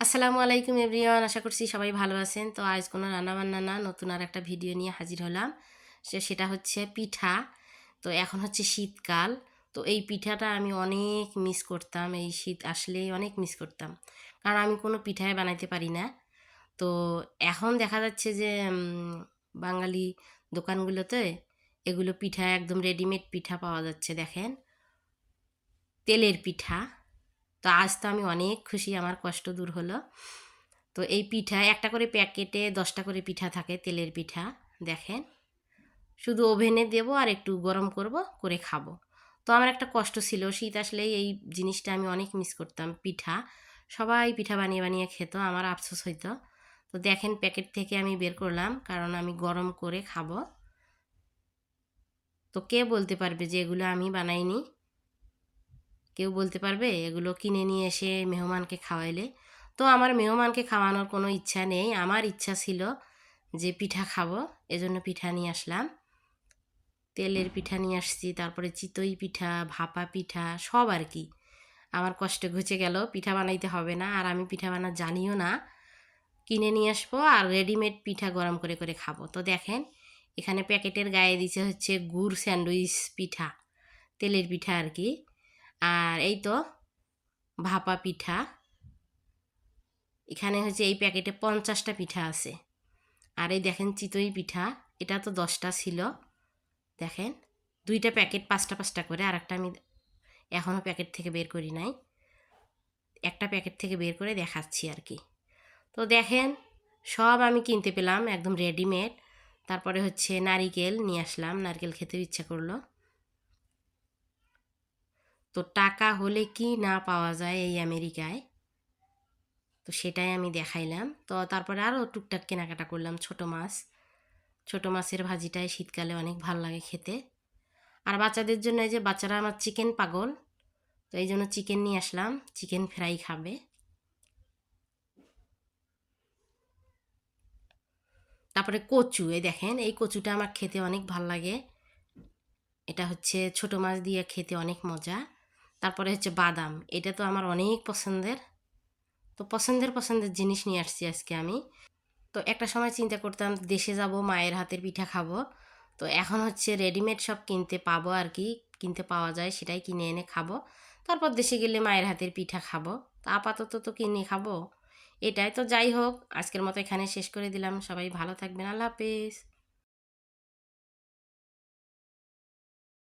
আসসালামু আলাইকুম এভরিওয়ান, আশা করছি সবাই ভালো আছেন। তো আজ কোনো রান্নাবান্না না, নতুন আর একটা ভিডিও নিয়ে হাজির হলাম। সে, সেটা হচ্ছে পিঠা। তো এখন হচ্ছে শীতকাল। তো এই পিঠাটা আমি অনেক মিস করতাম। এই শীত আসলেই অনেক মিস করতাম। কারণ আমি কোনো পিঠায় বানাইতে পারি না। তো এখন দেখা যাচ্ছে যে বাঙালি দোকানগুলোতে এগুলো পিঠা, একদম রেডিমেড পিঠা পাওয়া যাচ্ছে, দেখেন। তেলের পিঠা। তো আজ তো আমি অনেক খুশি, আমার কষ্ট দূর হলো। তো এই পিঠা, একটা করে প্যাকেটে দশটা করে পিঠা থাকে, তেলের পিঠা, দেখেন। শুধু ওভেনে দেব আর একটু গরম করব, করে খাব। তো আমার একটা কষ্ট ছিল, শীত আসলেই এই জিনিসটা আমি অনেক মিস করতাম, পিঠা। সবাই পিঠা বানিয়ে বানিয়ে খেত, আমার আফসোস হইতো। তো দেখেন, প্যাকেট থেকে আমি বের করলাম, কারণ আমি গরম করে খাব। তো কে বলতে পারবে যে এগুলো আমি বানাইনি? কেউ বলতে পারবে, এগুলো কিনে নিয়ে এসে মেহমানকে খাওয়াইলে। তো আমার মেহমানকে খাওয়ানোর কোনো ইচ্ছা নেই। আমার ইচ্ছা ছিল যে পিঠা খাব, এজন্য পিঠা নিয়ে আসলাম। তেলের পিঠা নিয়ে আসছি, তারপরে চিতই পিঠা, ভাপা পিঠা, সব আর কি। আমার কষ্ট ঘুচে গেল, পিঠা বানাইতে হবে না, আর আমি পিঠা বানা জানিও না। কিনে নিয়ে আসব আর রেডিমেড পিঠা গরম করে করে খাব। তো দেখেন, এখানে প্যাকেটের গায়ে দিছে হচ্ছে গুড় স্যান্ডউইচ পিঠা, তেলের পিঠা আর কি। আর এই তো ভাপা পিঠা। এখানে হচ্ছে এই প্যাকেটে পঞ্চাশটা পিঠা আছে। আর এই দেখেন চিতই পিঠা, এটা তো দশটা ছিল। দেখেন, দুইটা প্যাকেট পাঁচটা পাঁচটা করে আর একটা আমি এখনও প্যাকেট থেকে বের করি নাই। একটা প্যাকেট থেকে বের করে দেখাচ্ছি আর কি। তো দেখেন, সব আমি কিনতে পেলাম একদম রেডিমেড তারপরে হচ্ছে নারিকেল নিয়ে আসলাম, নারকেল খেতেও ইচ্ছা করল। তো টাকা হলে কি না পাওয়া যায় এই আমেরিকায়? তো সেটাই আমি দেখাইলাম। তো তারপরে আরও টুকটাক কেনাকাটা করলাম ছোট মাছ। ছোট মাছের ভাজিটাই শীতকালে অনেক ভালো লাগে খেতে। আর বাচ্চাদের জন্য এই যে বাচ্চারা আমার চিকেন পাগল, তো এই জন্য চিকেন নিয়ে আসলাম। চিকেন ফ্রাই খাবে। তারপরে কচু, এই দেখেন, এই কচুটা আমার খেতে অনেক ভালো লাগে। এটা হচ্ছে ছোট মাছ দিয়ে খেতে অনেক মজা। তারপরে হচ্ছে বাদাম, এটা তো আমার অনেক পছন্দের। তো পছন্দের পছন্দের জিনিস নিয়ে আসছি আজকে আমি। তো একটা সময় চিন্তা করতাম, দেশে যাব, মায়ের হাতের পিঠা খাব। তো এখন হচ্ছে রেডিমেড সব কিনতে পাবো আর কি, কিনতে পাওয়া যায়, সেটাই কিনে এনে খাব। তারপর দেশে গেলে মায়ের হাতের পিঠা খাব। তা আপাতত তো কিনে খাব। এটাই তো যাই হোক, আজকের মতো এখানে শেষ করে দিলাম। সবাই ভালো থাকবেন। আল্লাহ হাফেজ।